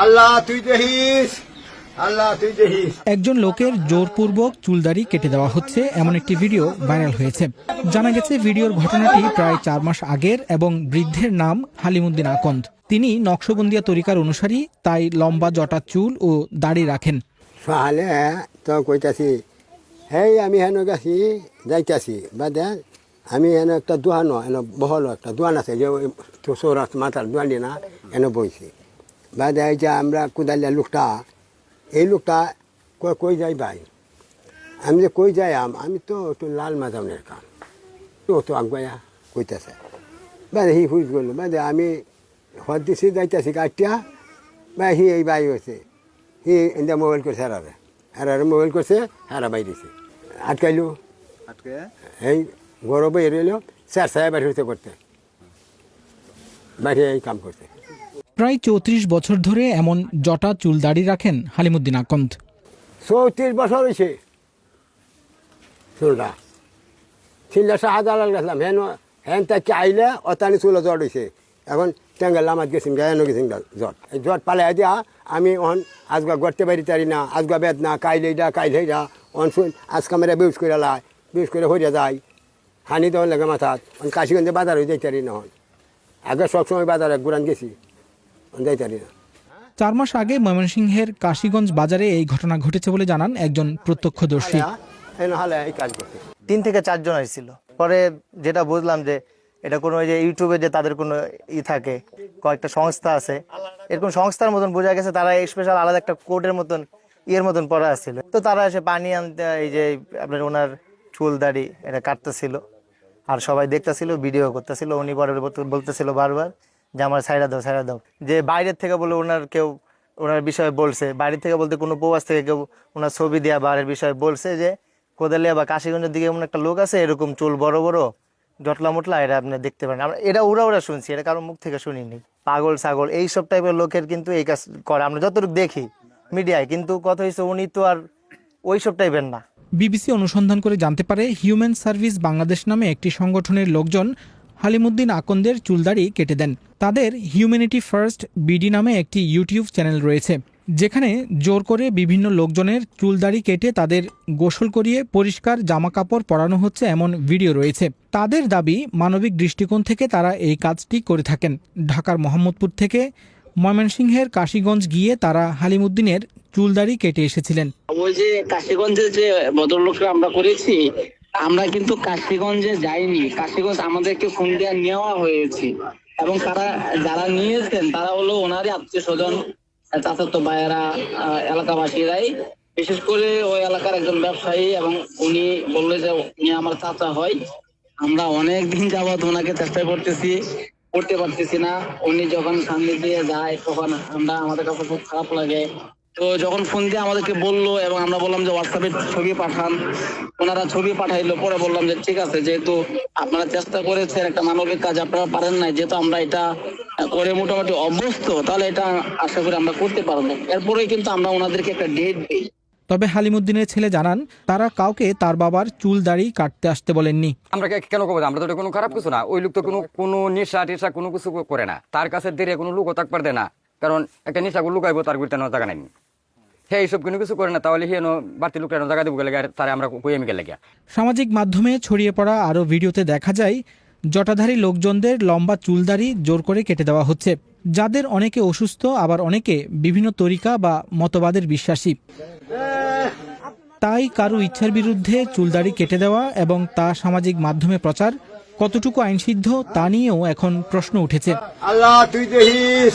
আল্লাহ তুই দেখিস আল্লাহ তুই দেখিস একজন লোকের জোরপূর্বক চুলদাড়ি কেটে দেওয়া হচ্ছে এমন একটি ভিডিও ভাইরাল হয়েছে। জানা গেছে ভিডিওর ঘটনাটি প্রায় চার মাস আগের এবং বৃদ্ধের নাম হালিমুদ্দিন আকন্দ। তিনি নকশবন্দিয়া তরিকার অনুসারী তাই লম্বা জটা চুল ও দাড়ি রাখেন। সহালে তো কইতাছি হেই আমি হেন গেছি যাইতাছি। বাদে আমি হেন একটা দোকান এন বহল একটা দোকান আছে যে ওই মাথার দোকানি না এনে বইছি। বাদে এই যে আমরা কুদালিয়া লোকটা এই লোকটা কই কই যাই ভাই? আমি যে কই যাই আম আমি তো একটু লাল মাজামনের কাম। তো তো আগুয়া কইতাছে। বাদে হি হুইজ গেল বাদে আমি হদ দিছি যাইতাছি কাটিয়া বা হি এই বাই হয়েছে হি এন্দা মোবাইল করছে হারারে। হারারে মোবাইল করছে হারা বাই দিছে। আটকাইলো। এই গরবে এলো স্যার সাহেব হইতে করতে। বাইরে এই কাম করতে প্রায় চৌত্রিশ বছর ধরে এমন জটা চুল দাড়ি রাখেন হালিমুদ্দিন আকন্দ। চৌত্রিশ বছর হয়েছে চুলটা। ছিলটা শাহজালাল গেছিলাম হেন হেন তাকে আইলে অতানি চুলো জ্বর হয়েছে। এখন টেঙ্গাল লামাত গেছিম, গায়ে গেছিম জ্বর এই জ্বর পালে দিয়া আমি অন আজগা গড়তে পারি তারি না, আজগা বেদ না, কাইলে এইটা কাইলে এইটা অন শুন, আজকা মেরা বেউস করে লাই বেউস করে হইয়া যায়। হানি দেওয়ার লাগে অন কাশিগঞ্জে বাজার হয়ে যাইতারি না হন আগে সবসময় বাজারে গুরান গেছি। না। চার মাস আগে ময়মনসিংহের কাশীগঞ্জ বাজারে এই ঘটনা ঘটেছে বলে জানান একজন প্রত্যক্ষদর্শী। করতে। তিন থেকে চারজন এসেছিল পরে যেটা বুঝলাম যে এটা কোনো ওই যে ইউটিউবে যে তাদের কোনো ই থাকে কয়েকটা সংস্থা আছে এরকম সংস্থার মতন বোঝা গেছে তারা স্পেশাল আলাদা একটা কোডের মতন ইয়ের মতন পড়া আসছিল তো তারা এসে পানি আনতে এই যে আপনার ওনার চুল দাড়ি এটা কাটতেছিল। আর সবাই দেখতেছিল ভিডিও করতেছিল উনি পরে বলতে- বলতেছিল বারবার যে আমার সাইডা দাও সাইডা দাও। যে বাইরের থেকে বলে ওনার কেউ, ওনার বিষয়ে বলছে বাইরে থেকে বলতে কোনো প্রবাস থেকে কেউ ওনার ছবি দেওয়া বারের বিষয়ে বলছে যে, কোদালিয়া বা কাশিগঞ্জের দিকে এমন একটা লোক আছে, এরকম চুল বড় বড়, জটলা মোটলা এটা আপনি দেখতে পারেন। আমরা, এটা ওরা ওরা শুনছি, এটা কারোর মুখ থেকে শুনিনি। পাগল, ছাগল এই সব টাইপের লোকের কিন্তু এই কাজ করে। আমরা যতটুকু দেখি মিডিয়ায়, কিন্তু কথা হয়েছে উনি তো আর ওই সব টাইপের না। বিবিসি অনুসন্ধান করে জানতে পারে হিউম্যান সার্ভিস বাংলাদেশ নামে একটি সংগঠনের লোকজন হালিমুদ্দিন আকন্দের চুলদাড়ি কেটে দেন। তাদের হিউম্যানিটি ফার্স্ট বিডি নামে একটি ইউটিউব চ্যানেল রয়েছে, যেখানে জোর করে বিভিন্ন লোকজনের চুলদাড়ি কেটে তাদের গোসল করিয়ে পরিষ্কার জামা কাপড় পরানো হচ্ছে এমন ভিডিও রয়েছে। তাদের দাবি, মানবিক দৃষ্টিকোণ থেকে তারা এই কাজটি করে থাকেন। ঢাকার মোহাম্মদপুর থেকে ময়মনসিংহের কাশীগঞ্জ গিয়ে তারা হালিমুদ্দিনের চুলদাড়ি কেটে এসেছিলেন। ওই যে কাশীগঞ্জে যে ভদ্রলোকরা আমরা করেছি আমরা কিন্তু কাশীগঞ্জে যাইনি। কাশীগঞ্জ আমাদেরকে ফোন দিয়ে নেওয়া হয়েছে। এবং তারা যারা নিয়েছেন, তারা হলো ওনারই আত্মীয় স্বজন চাচাতো ভাইয়েরা এলাকাবাসীরাই। বিশেষ করে ওই এলাকার একজন ব্যবসায়ী এবং উনি বলল যে, উনি আমার চাচা হয়। আমরা অনেক দিন যাবৎ ওনাকে চেষ্টা করতেছি, করতে পারতেছি না। উনি যখন সামনে দিয়ে যায়, তখন আমরা, আমাদের কাছে খুব খারাপ লাগে। তো যখন ফোন দিয়ে আমাদেরকে বলল এবং আমরা বললাম যে হোয়াটসঅ্যাপে ছবি পাঠান ওনারা ছবি পাঠাইলো পরে বললাম যে ঠিক আছে যেহেতু আপনারা চেষ্টা করেছেন একটা মানবিক কাজ আপনারা পারেন না যেহেতু আমরা এটা করে মোটামুটি অভ্যস্ত তাহলে এটা আশা করি আমরা করতে পারব। এরপরেই কিন্তু আমরা ওনাদেরকে একটা ডেট দিই। তবে হালিমুদ্দিনের ছেলে জানান তারা কাউকে তার বাবার চুল দাড়ি কাটতে আসতে বলেননি। আমরা কেন করব? আমরা তো কোনো খারাপ কিছু না। ওই লোক তো কোনো কোনো নেশা টেশা কোনো কিছু করে না। তার কাছে দেরে কোনো লোকও থাকবার দেয় না। কারণ একটা নেশা লুকাইবো তার গুড়িতে জায়গা নাই। হে এইসব কোনো কিছু করে না তাহলে হেন বাড়তি লোকটা জায়গা দেবো গেলে তারে আমরা কই আমি গেলে সামাজিক মাধ্যমে ছড়িয়ে পড়া আরও ভিডিওতে দেখা যায় জটাধারী লোকজনদের লম্বা চুলদাড়ি জোর করে কেটে দেওয়া হচ্ছে। যাদের অনেকে অসুস্থ আবার অনেকে বিভিন্ন তরিকা বা মতবাদের বিশ্বাসী। তাই কারও ইচ্ছার বিরুদ্ধে চুলদাড়ি কেটে দেওয়া এবং তা সামাজিক মাধ্যমে প্রচার কতটুকু আইনসিদ্ধ তা নিয়েও এখন প্রশ্ন উঠেছে। আল্লাহ তুই দেখিস